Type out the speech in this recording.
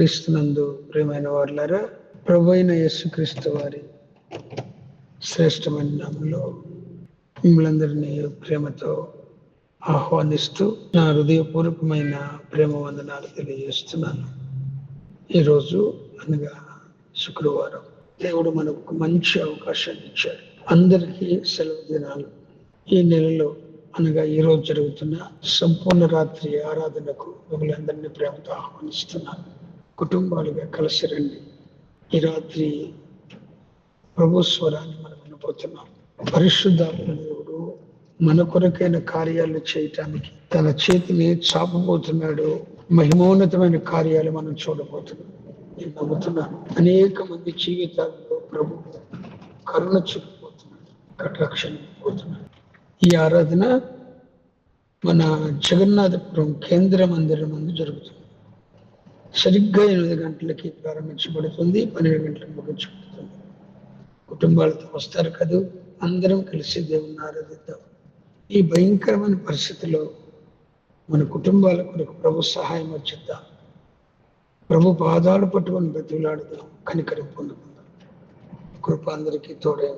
క్రీస్తునందు ప్రియమైన వారులారా ప్రభు అయిన యేసుక్రీస్తు వారి శ్రేష్టమైన నామంలో మిమ్మల్ందరినీ ప్రేమతో ఆహ్వానిస్తూ నా హృదయపూర్వకమైన ప్రేమ వందనాలు తెలియజేస్తున్నాను. ఈరోజు అనగా శుక్రవారం. దేవుడు మనకు మంచి అవకాశాన్ని ఇచ్చాడు. అందరికీ సెలవు దినాలు. ఈ నెలలో అనగా ఈ రోజు జరుగుతున్న సంపూర్ణ రాత్రి ఆరాధనకు మిమ్మల్ని అందరినీ ప్రేమతో ఆహ్వానిస్తున్నాను. కుటుంబాలుగా కలిసి రండి ఈ రాత్రి ప్రభుస్వరాన్ని మనం వినబోతున్నాం. పరిశుద్ధాత్మ దేవుడు మన కొరకైన కార్యాలు చేయటానికి తన చేతిని చాపబోతున్నాడు. మహిమోన్నతమైన కార్యాలు మనం చూడబోతున్నాం. నేను నమ్ముతున్నాను. అనేక మంది జీవితాల్లో ప్రభు కరుణ చూపిపోతున్నాడు కటాక్షణ పోతున్నాడు ఈ ఆరాధన మన జగన్నాథపురం కేంద్ర మందిరం ముందు జరుగుతుంది. సరిగ్గా ఎనిమిది గంటలకి ప్రారంభించబడుతుంది పన్నెండు గంటలకు ముగించబడుతుంది కుటుంబాలతో వస్తారు కదూ? అందరం కలిసి దేవుని ఆరాధిద్దాం. ఈ భయంకరమైన పరిస్థితిలో మన కుటుంబాల కొరకు ప్రభు సహాయం వచ్చిద్దాం ప్రభు పాదాలు పట్టుకొని బతిలాడుదాం కనికరం పొందుకుందాం. కృప అందరికీ తోడే